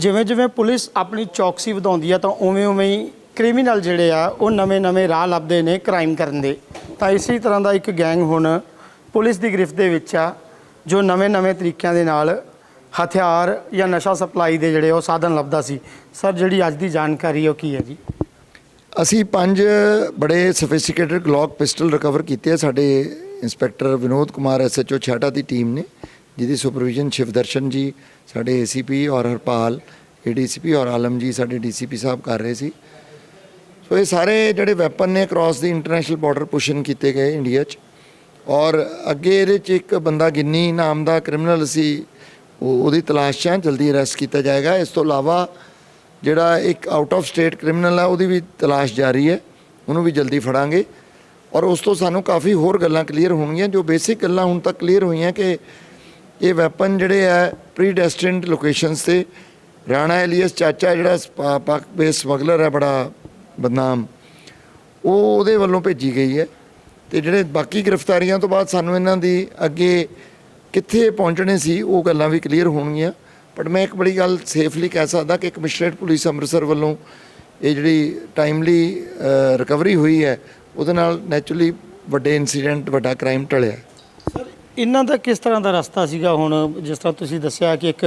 ਜਿਵੇਂ ਜਿਵੇਂ ਪੁਲਿਸ ਆਪਣੀ ਚੌਕਸੀ ਵਧਾਉਂਦੀ ਆ ਤਾਂ ਉਵੇਂ ਉਵੇਂ ਹੀ ਕ੍ਰਿਮੀਨਲ ਜਿਹੜੇ ਆ, ਉਹ ਨਵੇਂ-ਨਵੇਂ ਰਾਹ ਲੱਭਦੇ ਨੇ ਕ੍ਰਾਈਮ ਕਰਨ ਦੇ। ਤਾਂ ਇਸੇ ਤਰ੍ਹਾਂ ਦਾ ਇੱਕ ਗੈਂਗ ਹੁਣ ਪੁਲਿਸ ਦੀ ਗ੍ਰਿਫਤ ਦੇ ਵਿੱਚ ਆ, ਜੋ ਨਵੇਂ-ਨਵੇਂ ਤਰੀਕਿਆਂ ਦੇ ਨਾਲ ਹਥਿਆਰ ਜਾਂ ਨਸ਼ਾ ਸਪਲਾਈ ਦੇ ਜਿਹੜੇ ਉਹ ਸਾਧਨ ਲੱਭਦਾ ਸੀ। ਸਰ, ਜਿਹੜੀ ਅੱਜ ਦੀ ਜਾਣਕਾਰੀ ਉਹ ਕੀ ਹੈ ਜੀ? ਅਸੀਂ ਪੰਜ ਬੜੇ ਸੋਫਿਸਟੀਕੇਟਡ ਗਲੌਕ ਪਿਸਟਲ ਰਿਕਵਰ ਕੀਤੇ ਆ ਸਾਡੇ ਇੰਸਪੈਕਟਰ ਵਿਨੋਦ ਕੁਮਾਰ ਐਸਐਚਓ ਛਾਟਾ ਦੀ ਟੀਮ ਨੇ। ਜਿਹਦੀ ਸੁਪਰਵਿਜ਼ਨ ਸ਼ਿਵਦਰਸ਼ਨ ਜੀ, ਸਾਡੇ ਏਸੀਪੀ ਔਰ ਹਰਪਾਲ ਏਡੀਸੀਪੀ ਔਰ ਆਲਮ ਜੀ ਸਾਡੇ ਡੀਸੀਪੀ ਸਾਹਿਬ ਕਰ ਰਹੇ ਸੀ। ਸੋ ਇਹ ਸਾਰੇ ਜਿਹੜੇ ਵੈਪਨ ਨੇ ਕ੍ਰਾਸ ਦੀ ਇੰਟਰਨੈਸ਼ਨਲ ਬਾਰਡਰ ਪੁਸ਼ਨ ਕੀਤੇ ਗਏ ਇੰਡੀਆ 'ਚ। ਔਰ ਅੱਗੇ ਇਹਦੇ 'ਚ ਇੱਕ ਬੰਦਾ ਗਿੰਨੀ ਨਾਮ ਦਾ ਕ੍ਰਿਮੀਨਲ ਸੀ, ਉਹ ਉਹਦੀ ਤਲਾਸ਼ 'ਚ ਹਾਂ, ਜਲਦੀ ਅਰੈਸਟ ਕੀਤਾ ਜਾਏਗਾ। ਇਸ ਤੋਂ ਇਲਾਵਾ ਜਿਹੜਾ ਇੱਕ ਆਊਟ ਆਫ ਸਟੇਟ ਕ੍ਰਿਮੀਨਲ ਆ, ਉਹਦੀ ਵੀ ਤਲਾਸ਼ ਜਾਰੀ ਹੈ, ਉਹਨੂੰ ਵੀ ਜਲਦੀ ਫੜਾਂਗੇ। ਔਰ ਉਸ ਤੋਂ ਸਾਨੂੰ ਕਾਫੀ ਹੋਰ ਗੱਲਾਂ ਕਲੀਅਰ ਹੋਣਗੀਆਂ, ਜੋ ਬੇਸਿਕ ਗੱਲਾਂ ਹੁਣ ਤੱਕ ਕਲੀਅਰ ਹੋਈਆਂ ਕਿ ਇਹ ਵੈਪਨ ਜਿਹੜੇ ਆ ਪ੍ਰੀ ਡੈਸਟਿਨਡ ਲੋਕੇਸ਼ਨਸ ਤੇ ਰਾਣਾ ਐਲੀਅਸ ਚਾਚਾ ਜਿਹੜਾ ਪਾਕ ਬੇਸ ਸਮਗਲਰ ਹੈ ਬੜਾ ਬਦਨਾਮ। ਉਹ ਉਹਦੇ ਵੱਲੋਂ ਭੇਜੀ ਗਈ ਹੈ ਤੇ ਜਿਹੜੇ ਬਾਕੀ ਗ੍ਰਿਫਤਾਰੀਆਂ ਤੋਂ ਬਾਅਦ ਸਾਨੂੰ ਇਹਨਾਂ ਦੀ ਅੱਗੇ ਕਿੱਥੇ ਪਹੁੰਚਣੇ ਸੀ, ਉਹ ਗੱਲਾਂ ਵੀ ਕਲੀਅਰ ਹੋਣਗੀਆਂ। ਬਟ ਮੈਂ ਇੱਕ ਬੜੀ ਗੱਲ ਸੇਫਲੀ ਕਹਿ ਸਕਦਾ ਕਿ ਕਮਿਸ਼ਨਰੇਟ ਪੁਲਿਸ ਅੰਮ੍ਰਿਤਸਰ ਵੱਲੋਂ ਇਹ ਜਿਹੜੀ ਟਾਈਮਲੀ ਰਿਕਵਰੀ ਹੋਈ ਹੈ, ਉਹਦੇ ਨਾਲ ਨੈਚੁਰਲੀ ਵੱਡੇ ਇਨਸੀਡੈਂਟ ਵੱਡਾ ਕ੍ਰਾਈਮ ਟਲਿਆ। ਇਹਨਾਂ ਦਾ ਕਿਸ ਤਰ੍ਹਾਂ ਦਾ ਰਸਤਾ ਸੀਗਾ ਹੁਣ? ਜਿਸ ਤਰ੍ਹਾਂ ਤੁਸੀਂ ਦੱਸਿਆ ਕਿ ਇੱਕ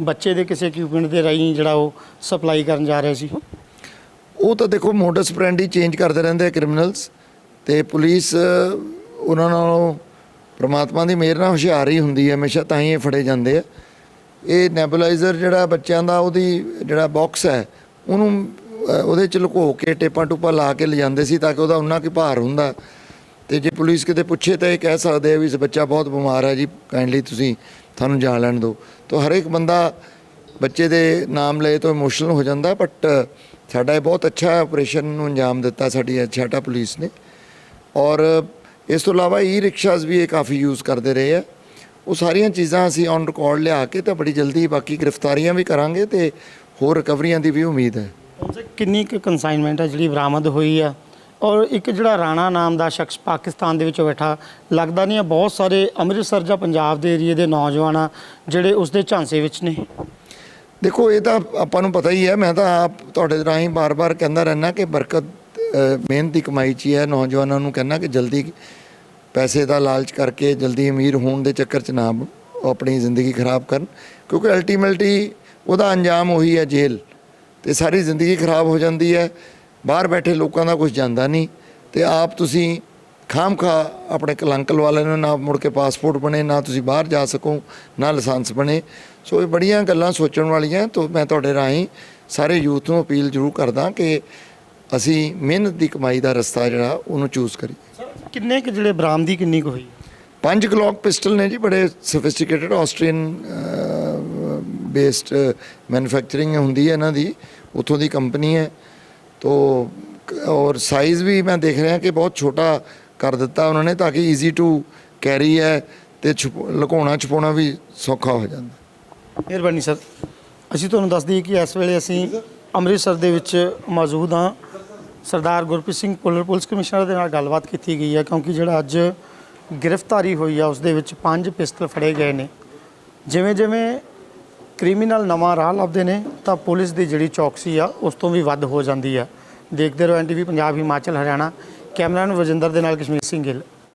ਬੱਚੇ ਦੇ ਕਿਸੇ ਇਕਵਿਪਮੈਂਟ ਦੇ ਰਾਹੀਂ ਜਿਹੜਾ ਉਹ ਸਪਲਾਈ ਕਰਨ ਜਾ ਰਿਹਾ ਸੀ। ਉਹ ਤਾਂ ਦੇਖੋ ਮੋਡਸ ਪ੍ਰੈਂਡੀ ਚੇਂਜ ਕਰਦੇ ਰਹਿੰਦੇ ਆ ਕ੍ਰਿਮੀਨਲਸ ਤੇ ਪੁਲਿਸ ਉਹਨਾਂ ਨਾਲੋਂ ਪ੍ਰਮਾਤਮਾ ਦੀ ਮਿਹਰ ਨਾਲ ਹੁਸ਼ਿਆਰ ਹੀ ਹੁੰਦੀ ਹੈ, ਹਮੇਸ਼ਾ ਤਾਂ ਹੀ ਇਹ ਫੜੇ ਜਾਂਦੇ ਆ। ਇਹ ਨੈਬੂਲਾਈਜ਼ਰ ਜਿਹੜਾ ਬੱਚਿਆਂ ਦਾ, ਉਹਦੀ ਜਿਹੜਾ ਬਾਕਸ ਹੈ, ਉਹਨੂੰ ਉਹਦੇ ਚ ਲੁਕੋ ਕੇ ਟੇਪਾਂ ਟੂਪਾਂ ਲਾ ਕੇ ਲਿਜਾਂਦੇ ਸੀ ਤਾਂ ਕਿ ਉਹਦਾ ਉਨਾ ਕੀ ਭਾਰ ਹੁੰਦਾ। ਤੇ ਜੇ ਪੁਲਿਸ ਕਿਤੇ ਪੁੱਛੇ ਤਾਂ ਇਹ ਕਹਿ ਸਕਦੇ ਆ ਵੀ ਇਸ ਬੱਚਾ ਬਹੁਤ ਬਿਮਾਰ ਹੈ ਜੀ ਕਾਈਂਡਲੀ ਤੁਸੀਂ ਤੁਹਾਨੂੰ ਜਾਣ ਲੈਣ ਦਿਓ। ਤਾਂ ਹਰੇਕ ਬੰਦਾ ਬੱਚੇ ਦੇ ਨਾਮ ਲਏ ਤੋਂ ਇਮੋਸ਼ਨਲ ਹੋ ਜਾਂਦਾ ਬਟ ਸਾਡਾ ਇਹ ਬਹੁਤ ਅੱਛਾ ਆਪਰੇਸ਼ਨ ਨੂੰ ਅੰਜਾਮ ਦਿੱਤਾ ਸਾਡੀ ਇਹ ਛਾਟਾ ਪੁਲਿਸ ਨੇ। ਔਰ ਇਸ ਤੋਂ ਇਲਾਵਾ ਈ ਰਿਕਸ਼ਾਸ ਵੀ ਇਹ ਕਾਫੀ ਯੂਜ਼ ਕਰਦੇ ਰਹੇ ਆ। ਉਹ ਸਾਰੀਆਂ ਚੀਜ਼ਾਂ ਅਸੀਂ ਔਨ ਰਿਕਾਰਡ ਲਿਆ ਕੇ ਤਾਂ ਬੜੀ ਜਲਦੀ ਬਾਕੀ ਗ੍ਰਿਫਤਾਰੀਆਂ ਵੀ ਕਰਾਂਗੇ ਤੇ ਹੋਰ ਰਿਕਵਰੀਆਂ ਦੀ ਵੀ ਉਮੀਦ ਹੈ। ਕਿੰਨੀ ਕੁ ਕੰਸਾਈਨਮੈਂਟ ਹੈ ਜਿਹੜੀ ਬਰਾਮਦ ਹੋਈ ਆ? ਔਰ ਇੱਕ ਜਿਹੜਾ ਰਾਣਾ ਨਾਮ ਦਾ ਸ਼ਖਸ ਪਾਕਿਸਤਾਨ ਦੇ ਵਿੱਚ ਬੈਠਾ ਲੱਗਦਾ ਨਹੀਂ ਆ ਬਹੁਤ ਸਾਰੇ ਅੰਮ੍ਰਿਤਸਰ ਜਾਂ ਪੰਜਾਬ ਦੇ ਏਰੀਏ ਦੇ ਨੌਜਵਾਨ ਆ ਜਿਹੜੇ ਉਸ ਦੇ ਝਾਂਸੇ ਵਿੱਚ ਨੇ। ਦੇਖੋ ਇਹ ਤਾਂ ਆਪਾਂ ਨੂੰ ਪਤਾ ਹੀ ਹੈ ਮੈਂ ਤਾਂ ਆਪ ਤੁਹਾਡੇ ਰਾਹੀਂ ਬਾਰ-ਬਾਰ ਕਹਿੰਦਾ ਰਹਿਣਾ ਕਿ ਬਰਕਤ ਅ, ਮਿਹਨਤ ਦੀ ਕਮਾਈ 'ਚ ਹੀ ਹੈ। ਨੌਜਵਾਨਾਂ ਨੂੰ ਕਹਿੰਦਾ ਕਿ ਜਲਦੀ ਪੈਸੇ ਦਾ ਲਾਲਚ ਕਰਕੇ ਜਲਦੀ ਅਮੀਰ ਹੋਣ ਦੇ ਚੱਕਰ 'ਚ ਨਾ ਉਹ ਆਪਣੀ ਜ਼ਿੰਦਗੀ ਖਰਾਬ ਕਰਨ ਕਿਉਂਕਿ ਅਲਟੀਮੇਟਲੀ ਉਹਦਾ ਅੰਜਾਮ ਉਹੀ ਹੈ ਜੇਲ੍ਹ। ਤੇ ਸਾਰੀ ਜ਼ਿੰਦਗੀ ਖਰਾਬ ਹੋ ਜਾਂਦੀ ਹੈ। ਬਾਹਰ ਬੈਠੇ ਲੋਕਾਂ ਦਾ ਕੁਝ ਜਾਂਦਾ ਨਹੀਂ ਤੇ ਆਪ ਤੁਸੀਂ ਖਾਮਖਾ ਆਪਣੇ ਕਲੰਕ ਲਵਾ ਲੈਣੇ ਨਾ ਮੁੜ ਕੇ ਪਾਸਪੋਰਟ ਬਣੇ ਨਾ ਤੁਸੀਂ ਬਾਹਰ ਜਾ ਸਕੋ ਨਾ ਲਾਇਸੈਂਸ ਬਣੇ। ਸੋ ਇਹ ਬੜੀਆਂ ਗੱਲਾਂ ਸੋਚਣ ਵਾਲੀਆਂ ਤੋਂ ਮੈਂ ਤੁਹਾਡੇ ਰਾਹੀਂ ਸਾਰੇ ਯੂਥ ਨੂੰ ਅਪੀਲ ਜ਼ਰੂਰ ਕਰਦਾ ਕਿ ਅਸੀਂ ਮਿਹਨਤ ਦੀ ਕਮਾਈ ਦਾ ਰਸਤਾ ਜਿਹੜਾ ਉਹਨੂੰ ਚੂਜ਼ ਕਰੀਏ। ਕਿੰਨੇ ਕੁ ਜਿਹੜੇ ਬਰਾਮਦੀ ਕਿੰਨੀ ਕੁ ਹੋਈ? ਪੰਜ ਗਲੌਕ ਪਿਸਟਲ ਨੇ ਜੀ ਬੜੇ ਸੋਫਿਸਟੀਕੇਟਡ ਆਸਟਰੀਅਨ ਬੇਸਡ ਮੈਨੂਫੈਕਚਰਿੰਗ ਹੁੰਦੀ ਹੈ ਇਹਨਾਂ ਦੀ ਉੱਥੋਂ ਦੀ ਕੰਪਨੀ ਹੈ। ਤੋ, ਔਰ ਸਾਈਜ਼ ਵੀ ਮੈਂ ਦੇਖ ਰਿਹਾ ਕਿ ਬਹੁਤ ਛੋਟਾ ਕਰ ਦਿੱਤਾ ਉਹਨਾਂ ਨੇ ਤਾਂ ਕਿ ਈਜ਼ੀ ਟੂ ਕੈਰੀ ਹੈ ਤੇ ਛੁਪ- ਲੁਕਾਉਣਾ, ਛੁਪਾਉਣਾ ਵੀ ਸੌਖਾ ਹੋ ਜਾਂਦਾ। ਮਿਹਰਬਾਨੀ ਸਰ। ਅਸੀਂ ਤੁਹਾਨੂੰ ਦੱਸ ਦਈਏ ਕਿ ਇਸ ਵੇਲੇ ਅਸੀਂ ਅੰਮ੍ਰਿਤਸਰ ਦੇ ਵਿੱਚ ਮੌਜੂਦ ਹਾਂ। Sardar Gurpreet Singh puller police commissioner ਦੇ ਨਾਲ ਗੱਲਬਾਤ ਕੀਤੀ ਗਈ ਹੈ ਕਿਉਂਕਿ ਜਿਹੜਾ ਅੱਜ ਗ੍ਰਿਫਤਾਰੀ ਹੋਈ ਆ, ਉਸ ਦੇ ਵਿੱਚ ਪੰਜ ਪਿਸਤਲ ਫੜੇ ਗਏ ਨੇ। ਜਿਵੇਂ ਜਿਵੇਂ ਕ੍ਰਿਮੀਨਲ ਨਵਾਂ ਰਾਹ ਲੱਭਦੇ ਨੇ, ਤਾਂ ਪੁਲਿਸ ਦੀ ਜਿਹੜੀ ਚੌਕਸੀ ਆ, ਉਸ ਤੋਂ ਵੀ ਵੱਧ ਹੋ ਜਾਂਦੀ ਆ। ਦੇਖਦੇ ਰਹੋ ਐਨਟੀਵੀ ਪੰਜਾਬ, ਹਿਮਾਚਲ, ਹਰਿਆਣਾ। ਕੈਮਰਾਮੈਨ ਵਜਿੰਦਰ ਦੇ ਨਾਲ ਕਸ਼ਮੀਰ ਸਿੰਘ ਗਿੱਲ।